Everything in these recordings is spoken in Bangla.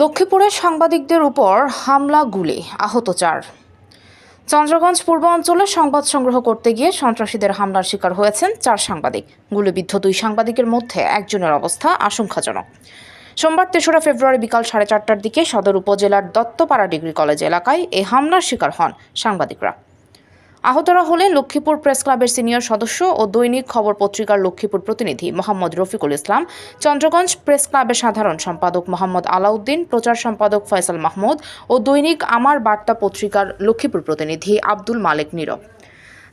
লক্ষ্মীপুরে সাংবাদিকদের উপর হামলা গুলি, আহত চার। চন্দ্রগঞ্জ পূর্ব অঞ্চলে সংবাদ সংগ্রহ করতে গিয়ে সন্ত্রাসীদের হামলার শিকার হয়েছেন চার সাংবাদিক। গুলিবিদ্ধ দুই সাংবাদিকের মধ্যে একজনের অবস্থা আশঙ্কাজনক। সোমবার তেসরা ফেব্রুয়ারি বিকাল সাড়ে চারটার দিকে সদর উপজেলার দত্তপাড়া ডিগ্রি কলেজ এলাকায় এই হামলার শিকার হন সাংবাদিকরা। আহতরা হলেন লক্ষ্মীপুর প্রেস ক্লাবের সিনিয়র সদস্য ও দৈনিক খবর পত্রিকার লক্ষ্মীপুর প্রতিনিধি মোহাম্মদ রফিকুল ইসলাম, চন্দ্রগঞ্জ প্রেস ক্লাবের সাধারণ সম্পাদক মোহাম্মদ আলাউদ্দিন, প্রচার সম্পাদক ফয়সাল মাহমুদ ও দৈনিক আমার বার্তা পত্রিকার লক্ষ্মীপুর প্রতিনিধি আব্দুল মালেক নীরব।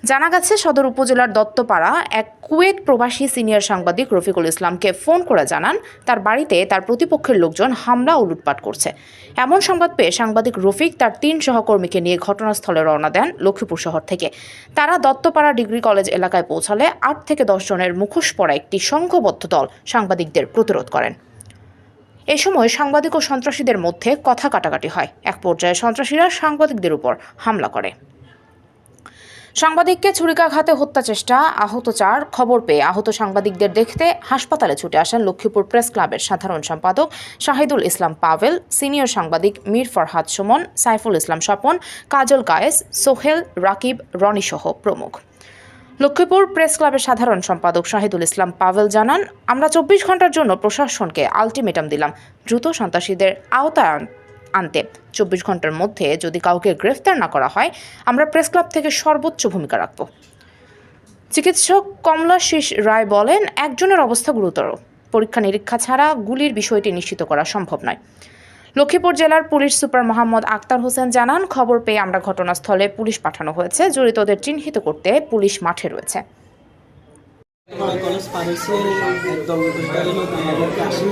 জানা গেছে, সদর উপজেলার দত্তপাড়া এক কুয়েত প্রবাসী সিনিয়র সাংবাদিক রফিকুল ইসলামকে ফোন করে জানান, তার বাড়িতে তার প্রতিপক্ষের লোকজন হামলা ও লুটপাট করছে। এমন সংবাদ পেয়ে সাংবাদিক রফিক তার তিন সহকর্মীকে নিয়ে ঘটনাস্থলে রওনা দেন লক্ষ্মীপুর শহর থেকে। তারা দত্তপাড়া ডিগ্রি কলেজ এলাকায় পৌঁছালে আট থেকে দশ জনের মুখোশ পরা একটি সংঘবদ্ধ দল সাংবাদিকদের প্রতিরোধ করেন। এ সময় সাংবাদিক ও সন্ত্রাসীদের মধ্যে কথা কাটাকাটি হয়। এক পর্যায়ে সন্ত্রাসীরা সাংবাদিকদের উপর হামলা করে। সাংবাদিককে ছুরিকাঘাতে হত্যা চেষ্টা, আহত চার খবর পেয়ে আহত সাংবাদিকদের দেখতে হাসপাতালে ছুটে আসেন লক্ষ্মীপুর প্রেস ক্লাবের সাধারণ সম্পাদক শাহিদুল ইসলাম পাভেল, সিনিয়র সাংবাদিক মীর ফরহাদ সুমন, সাইফুল ইসলাম স্বপন, কাজল কায়েস, সোহেল, রাকিব, রনি সহ প্রমুখ। লক্ষ্মীপুর প্রেস ক্লাবের সাধারণ সম্পাদক শাহিদুল ইসলাম পাভেল জানান, আমরা চব্বিশ ঘণ্টার জন্য প্রশাসনকে আলটিমেটাম দিলাম, দ্রুত সন্ত্রাসীদের আওতায় আনতে। চব্বিশ ঘণ্টার মধ্যে যদি কাউকে গ্রেফতার না করা হয়, আমরা প্রেস ক্লাব থেকে সর্বোচ্চ ভূমিকা রাখব। চিকিৎসক কমলাশিস রায় বলেন, একজনের অবস্থা গুরুতর। পরীক্ষা নিরীক্ষা ছাড়া গুলির বিষয়টি নিশ্চিত করা সম্ভব নয়। লক্ষ্মীপুর জেলার পুলিশ সুপার মোহাম্মদ আক্তার হোসেন জানান, খবর পেয়ে আমরা ঘটনাস্থলে পুলিশ পাঠানো হয়েছে। জড়িতদের চিহ্নিত করতে পুলিশ মাঠে রয়েছে। কলেজ একদম আসি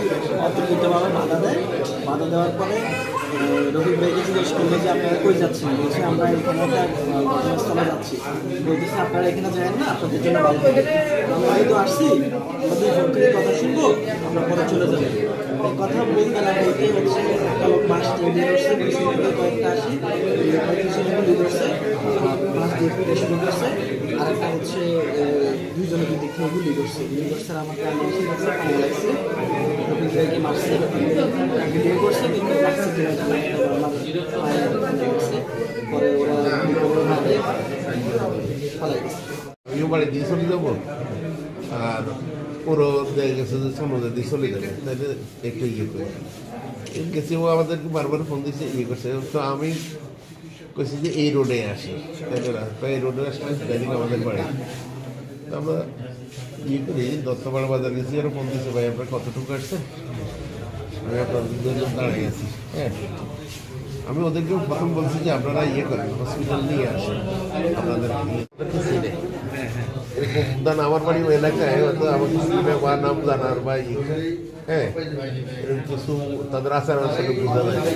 অতর্কিতভাবে বাধা দেয়। বাধা দেওয়ার পরে রফিক ভাইকে জিজ্ঞেস করল যে আপনারা কই যাচ্ছেন? বলছে আমরা এখানে একটা ঘটনাস্থলে যাচ্ছি। বলতেছে আপনারা এখানে যাবেন না আপনাদের জন্য ভালো আমরা এই তো আসছি আমাদের ফোন থেকে কথা শুনব আমরা পরে চলে যাব। কথা বলতে না বলতে হচ্ছে একটা লোক বের হচ্ছে পিছন কয়েকটা আসি বাস দিয়ে শুরু করছে আর একটা হচ্ছে আহ, দুইজনে দুই দিক থেকে গুলি করছে। গুলি করছে আমার গেছে লাগছে রফিক ভাইকে মারছে ভিডিও করছে কিন্তু লাগছে কিনা জানা নেই, তবে আমার পায়ে লেগেছে। পরে ওরা ভাবে পালাই গেছে বাড়ি দিয়ে চলে যাব। আর ওরও দেখা গেছে যে দিয়ে চলে যাবে তাহলে একটু ইয়ে করে গেছে, ও আমাদেরকে বারবার ফোন দিচ্ছে ইয়ে করছে। তো আমি কইছি যে এই রোডে আসি। তাহলে রাস্তা এই রোডে আসলে ডাইরেক্ট আমাদের বাড়ি। তো আমরা ইয়ে করি, দত্তপাড়া বাজার গেছি, আর ফোন দিচ্ছে ভাই, আপনার কতটুকু আসছেন আমি আপনাদের জন্য দাঁড়িয়ে আছি। হ্যাঁ। আমি ওদেরকে প্রথম বলছি যে, আপনারা ইয়ে করেন হসপিটাল নিয়ে আসেন। আপনাদের। এরকম আমার বাড়ি এলাকায় হয়তো আমাকে চিনে বা নাম জানার বা ইয়ে, হ্যাঁ কিছু তাদের আচার আচরণ বোঝা যায়।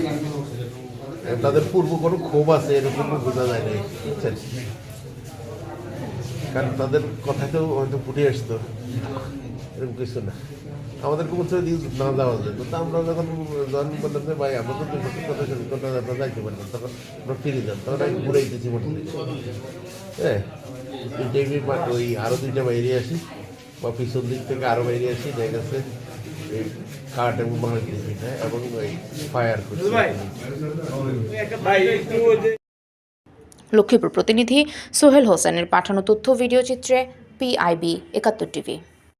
তাদের পূর্ব কোনো ক্ষোভ আছে এরকম বোঝা যায় না বুঝছেন কারণ তাদের কথাতেও হয়তো ফুটে আসতো এরকম কিছু না আমাদের বলছে দিয়ে না যাওয়া যায় তো আমরা যখন যখন বললাম যে ভাই আমরা তো দুটো কথা শুনি কথা আপনারা যাইতে পারবেন তখন আমরা ফিরে যান তখন আমি ঘুরে দিচ্ছি মোটামুটি হ্যাঁ ইন্টারভিউ ওই আরও দুইটা বাইরে আসি বা পিছন দিক থেকে আরও বাইরে আসি দেখা গেছে এই কাঠ এবং মাহার হ্যাঁ এবং ওই ফায়ার করছে। লক্ষ্মীপুর প্রতিনিধি সোহেল হোসেনের পাঠানো তথ্য ভিডিও চিত্রে পিআইবি একাত্তর টিভি।